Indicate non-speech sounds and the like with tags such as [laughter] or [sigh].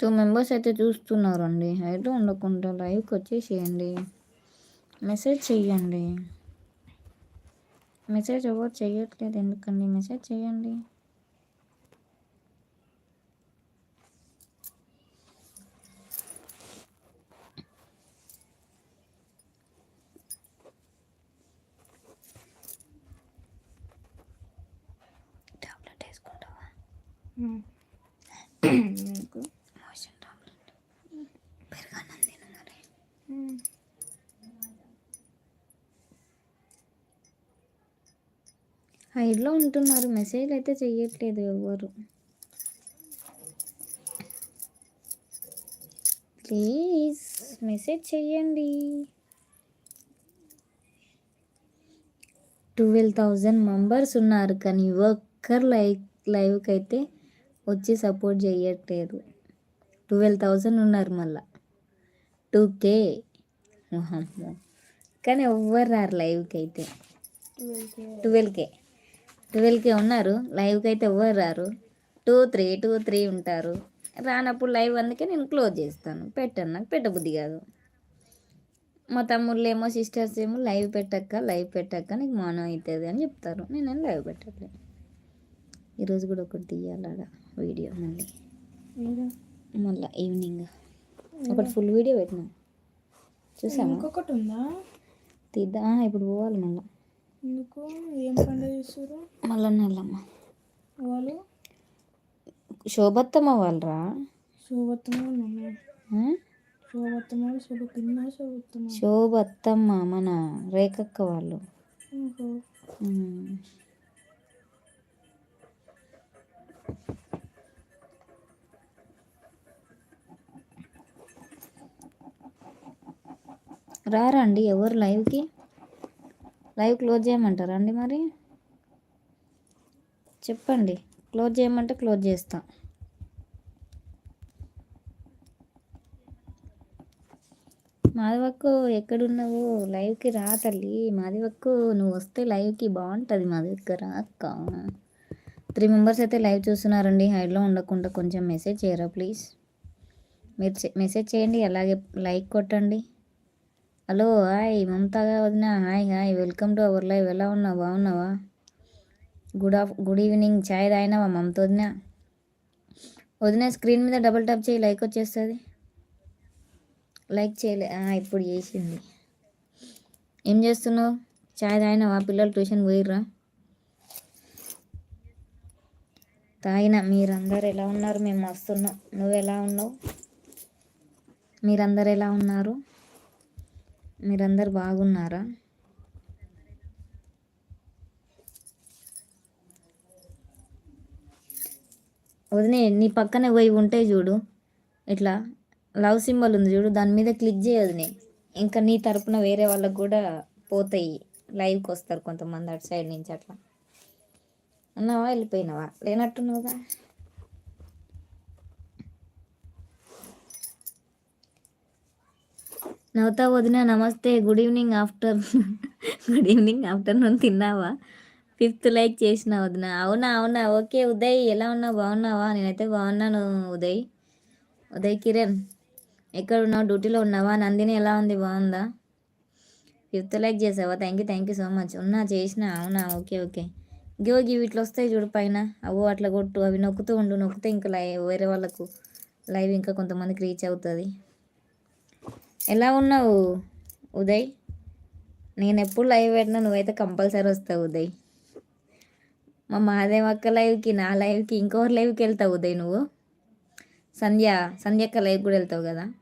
Two members అయితే చూస్తున్నారండి. అయితే ఉండకుండా లైవ్కి వచ్చేసేయండి. మెసేజ్ చెయ్యండి. మెసేజ్ ఎవరు చేయట్లేదు ఎందుకండి? మెసేజ్ చేయండి టాబ్లెట్ వేసుకుంటావా [clears throat] నీకు మోషన్ టాబ్లెట్ పెరగానం తిను మరి హైడ్లో ఉంటున్నారు. మెసేజ్ అయితే చెయ్యట్లేదు ఎవరు. ప్లీజ్ మెసేజ్ చెయ్యండి. ట్వెల్వ్ థౌజండ్ మెంబర్స్ ఉన్నారు కానీ ఒక్కరు లైవ్ లైవ్కి అయితే వచ్చి సపోర్ట్ చేయట్లేదు ట్వెల్వ్ థౌజండ్ ఉన్నారు మళ్ళా. టూ కే కానీ ఎవ్వరు రారు లైవ్కి అయితే ట్వెల్వ్ కే ట్వెల్వ్ కే ఉన్నారు. లైవ్కి అయితే ఎవ్వరు రారు. టూ త్రీ టూ త్రీ ఉంటారు. రానప్పుడు లైవ్ అందుకే నేను క్లోజ్ చేస్తాను. పెట్టను నాకు పెట్టబుద్ధి కాదు. మా తమ్ముళ్ళు ఏమో సిస్టర్స్ ఏమో లైవ్ పెట్టక్క లైవ్ పెట్టక్క నీకు మానం అవుతుంది అని చెప్తారు. నేను లైవ్ పెట్టట్లేదు ఈరోజు కూడా ఒకటి తీయాలడ వీడియో మళ్ళీ. మళ్ళీ ఈవినింగ్. ఒకటి ఫుల్ వీడియో పెట్టినా. చూసావా? ఇంకొకటి ఉందా? తీద్దా? ఇప్పుడు పోవాలి మళ్ళీ. ఎందుకు? ఏం పండుగ చేస్తారు మళ్ళీ నెలమ్మ వాళ్ళు? శోభత్తమ్మ వాళ్ళరా? శోభత్తమ ఆ? శోభత్తమ శోభ పిన్న శోభత్తమ శోభత్తమ్మ మన రేఖక్క వాళ్ళు. రారండి రారా అండి ఎవరు లైవ్కి? లైవ్ క్లోజ్ చేయమంటారా అండి మరి? చెప్పండి. క్లోజ్ చేయమంటే క్లోజ్ చేస్తా. మాధవక్కు ఎక్కడున్నావు? లైవ్కి రా తల్లి. మాధవక్కు నువ్వు వస్తే లైవ్కి బాగుంటుంది మా దగ్గర అక్క. త్రీ మెంబర్స్ అయితే లైవ్ చూస్తున్నారండి. హైడ్లో ఉండకుండా కొంచెం మెసేజ్ చేయరా ప్లీజ్? మీరు మెసేజ్ చేయండి. అలాగే లైక్ కొట్టండి. హలో హాయ్ మమతాగా వదిన hi hi welcome to our live. ఎలా ఉన్నావు? బాగున్నావా? Good of good evening. చాయ్ తాగినావా మమత వదిన? వదిన స్క్రీన్ మీద డబుల్ ట్యాప్ చేయి లైక్ వచ్చేస్తుంది. లైక్ చేయలే. ఇప్పుడు చేసింది. ఏం చేస్తున్నావు? చాయ్ తాగినావా? పిల్లలు ట్యూషన్ పోయిర్రా? తాగిన. మీరందరు ఎలా ఉన్నారు? మేము వస్తున్నాం. నువ్వు ఎలా ఉన్నావు? మీరందరు ఎలా ఉన్నారు? మీరందరు బాగున్నారా? వదినే నీ పక్కనే పోయి ఉంటాయి చూడు. ఇట్లా లవ్ సింబల్ ఉంది చూడు దాని మీద క్లిక్ చేయదునే ఇంకా నీ తరపున వేరే వాళ్ళకు కూడా పోతాయి. లైవ్కి వస్తారు కొంతమంది అటు సైడ్ నుంచి అట్లా. ఉన్నావా వెళ్ళిపోయినావా? లేనట్టున్నావుగా? నవ్వుతా వదిన నమస్తే good evening after good evening afternoon తిన్నావా? ఫిఫ్త్ లైక్ చేసిన వదిన. అవునా అవునా ఓకే ఉదయ్ ఎలా ఉన్నావు? బాగున్నావా? నేనైతే బాగున్నాను ఉదయ్. ఉదయ్ కిరణ్ ఎక్కడ ఉన్నావు? డ్యూటీలో ఉన్నావా? నందిని ఎలా ఉంది? బాగుందా? ఫిఫ్త్ లైక్ చేసావా? Thank you thank you so much ఉన్నా చేసిన అవునా? Okay okay. గివ్ గివ్ ఇట్లా వస్తాయి చూడు పైన. అవు అట్లా కొట్టు అవి నొక్కుతూ ఉండు నొక్కితే ఇంకా లైవ్ వేరే వాళ్ళకు లైవ్ ఇంకా కొంతమందికి రీచ్ అవుతుంది. ఎలా ఉన్నావు ఉదయ్? నేను ఎప్పుడు లైవ్ పెట్టినా నువ్వైతే కంపల్సరీ వస్తావు ఉదయ్. మా మహాదేవ్ అక్క లైవ్కి నా లైవ్కి ఇంకో లైవ్కి వెళ్తావు ఉదయ్ నువ్వు? సంధ్య సంధ్య అక్క లైవ్ కూడా వెళ్తావు కదా?